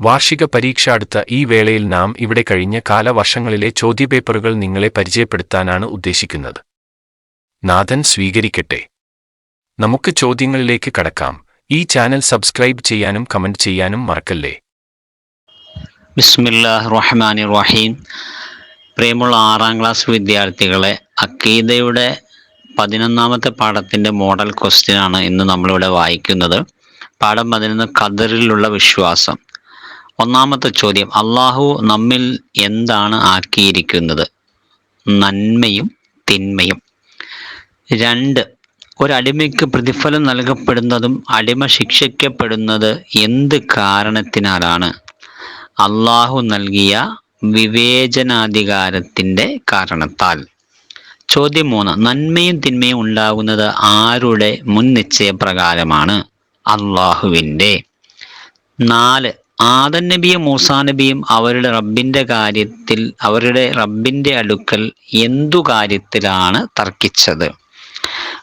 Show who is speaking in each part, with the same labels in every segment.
Speaker 1: വാർഷിക പരീക്ഷ അടുത്ത ഈ വേളയിൽ നാം ഇവിടെ കഴിഞ്ഞ കാലവർഷങ്ങളിലെ ചോദ്യപേപ്പറുകൾ നിങ്ങളെ പരിചയപ്പെടുത്താനാണ് ഉദ്ദേശിക്കുന്നത്. നാഥൻ സ്വീകരിക്കട്ടെ. നമുക്ക് ചോദ്യങ്ങളിലേക്ക് കടക്കാം. ഈ ചാനൽ സബ്സ്ക്രൈബ് ചെയ്യാനും കമന്റ് ചെയ്യാനും മറക്കല്ലേ?
Speaker 2: ബിസ്മില്ലാഹ് റഹീം പ്രിയമുള്ള ആറാം ക്ലാസ് വിദ്യാർത്ഥികളെ അക്കീദയുടെ പതിനൊന്നാമത്തെ പാഠത്തിന്റെ മോഡൽ ക്വസ്റ്റ്യൻ ആണ് ഇന്ന് നമ്മളിവിടെ വായിക്കുന്നത്. പാഠം പതിനൊന്ന് ഖദറിലുള്ള വിശ്വാസം. ഒന്നാമത്തെ ചോദ്യം അള്ളാഹു നമ്മിൽ എന്താണ് ആക്കിയിരിക്കുന്നത്? നന്മയും തിന്മയും. രണ്ട് ഒരടിമയ്ക്ക് പ്രതിഫലം നൽകപ്പെടുന്നതും അടിമ ശിക്ഷിക്കപ്പെടുന്നത് എന്ത് കാരണത്തിനാലാണ്? അള്ളാഹു നൽകിയ വിവേചനാധികാരത്തിന്റെ കാരണത്താൽ. ചോദ്യം മൂന്ന് നന്മയും തിന്മയും ഉണ്ടാകുന്നത് ആരുടെ മുൻ നിശ്ചയപ്രകാരമാണ് അള്ളാഹുവിന്റെ നാല് ആദൻ നബിയും മൂസാ നബിയും അവരുടെ റബ്ബിന്റെ കാര്യത്തിൽ അവരുടെ റബ്ബിന്റെ അടുക്കൽ എന്തു കാര്യത്തിലാണ് തർക്കിച്ചത്?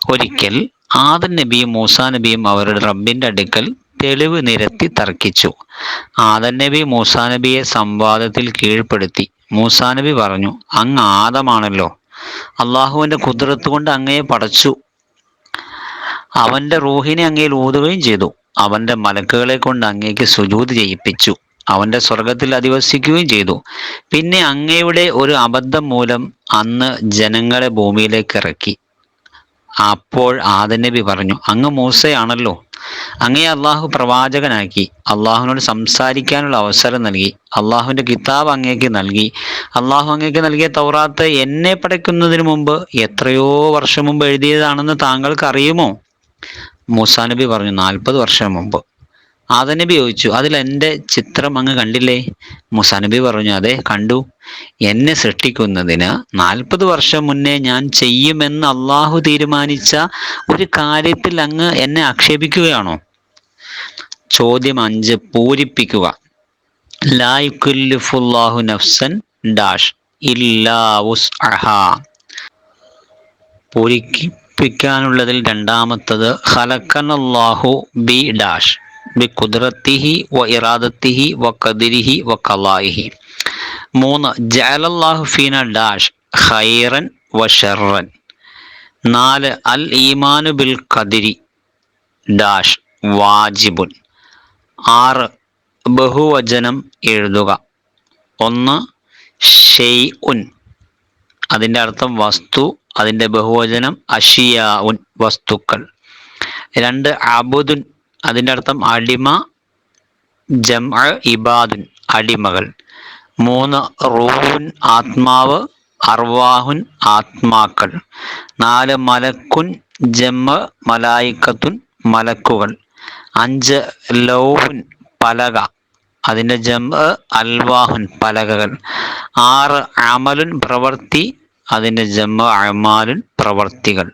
Speaker 2: ഒരിക്കൽ ആദൻ നബിയും മൂസാ നബിയും അവരുടെ റബ്ബിന്റെ അടുക്കൽ തെളിവ് നിരത്തി തർക്കിച്ചു. ആദൻ നബി മൂസാ നബിയെ സംവാദത്തിൽ കീഴ്പ്പെടുത്തി. മൂസാ നബി പറഞ്ഞു അങ്ങ് ആദമാണല്ലോ. അള്ളാഹുവിന്റെ കുതിരത്ത് കൊണ്ട് അങ്ങയെ പടച്ചു. അവന്റെ റൂഹിനെ അങ്ങയിൽ ഊതുകയും ചെയ്തു. അവന്റെ മലക്കുകളെ കൊണ്ട് അങ്ങേക്ക് സുജൂത് ചെയ്യിപ്പിച്ചു. അവന്റെ സ്വർഗത്തിൽ അധിവസിക്കുകയും ചെയ്തു. പിന്നെ അങ്ങയുടെ ഒരു അബദ്ധം മൂലം അന്ന് ജനങ്ങളെ ഭൂമിയിലേക്ക് ഇറക്കി. അപ്പോൾ ആദനബി പറഞ്ഞു അങ്ങ് മൂസയാണല്ലോ. അങ്ങയെ അള്ളാഹു പ്രവാചകനാക്കി. അള്ളാഹുവിനോട് സംസാരിക്കാനുള്ള അവസരം നൽകി. അള്ളാഹുവിന്റെ കിതാബ് അങ്ങേക്ക് നൽകി. അള്ളാഹു അങ്ങേക്ക് നൽകിയ തൗറാത്ത് എന്നെ പടയ്ക്കുന്നതിന് മുമ്പ് എത്രയോ വർഷം മുമ്പ് എഴുതിയതാണെന്ന് താങ്കൾക്ക് അറിയുമോ? മൂസാ നബി പറഞ്ഞു നാൽപ്പത് വർഷം മുമ്പ്. ആദനബി ചോദിച്ചു അതിൽ എന്റെ ചിത്രം അങ്ങ് കണ്ടില്ലേ? മുസാനബി പറഞ്ഞു അതെ കണ്ടു. എന്നെ സൃഷ്ടിക്കുന്നതിന് നാൽപ്പത് വർഷം മുന്നേ ഞാൻ ചെയ്യുമെന്ന് അള്ളാഹു തീരുമാനിച്ച ഒരു കാര്യത്തിൽ അങ്ങ് എന്നെ ആക്ഷേപിക്കുകയാണോ? ചോദ്യം അഞ്ച് പൂരിപ്പിക്കുക. ലായ്ക്കുല്ലുഫുല്ലാഹു നഫ്സൻ ഡാഷ് ഇല്ലാ വുസ് പൂരിപ്പിക്കാനുള്ളതിൽ രണ്ടാമത്തത് ഹലക്കനല്ലാഹു ബി ഡാഷ് ബി കുദ്രത്തിഹി വ ഇറാദത്തിഹി വ കദിരിഹി വ കലായിഹി മൂന്ന് ജഅലല്ലാഹു ഫീന ഡാഷ് ഖൈറൻ വ ഷെറൻ നാല് അൽ ഈമാനു ബിൽ കതിരി ഡാഷ് വാജിബുൻ. ആറ് ബഹുവചനം എഴുതുക. ഒന്ന് ഷെയ് ഉൻ അതിന്റെ അർത്ഥം വസ്തു അതിന്റെ ബഹുവചനം അഷിയാവുൻ വസ്തുക്കൾ. രണ്ട് അബുദുൻ അതിന്റെ അർത്ഥം അടിമ ജം ഇബാദുൻ അടിമകൾ. മൂന്ന് റൂൻ ആത്മാവ് അർവാഹുൻ ആത്മാക്കൾ. നാല് മലക്കുൻ ജമ്മ മലായിക്കത്തുൻ മലക്കുകൾ. അഞ്ച് ലൗഹുൻ പലക. അതിന്റെ ജം അൽവാഹുൻ പലകകൾ. ആറ് അമലുൻ പ്രവൃത്തി അതിന്റെ ജമ്മ അമാലുൻ പ്രവർത്തികൾ.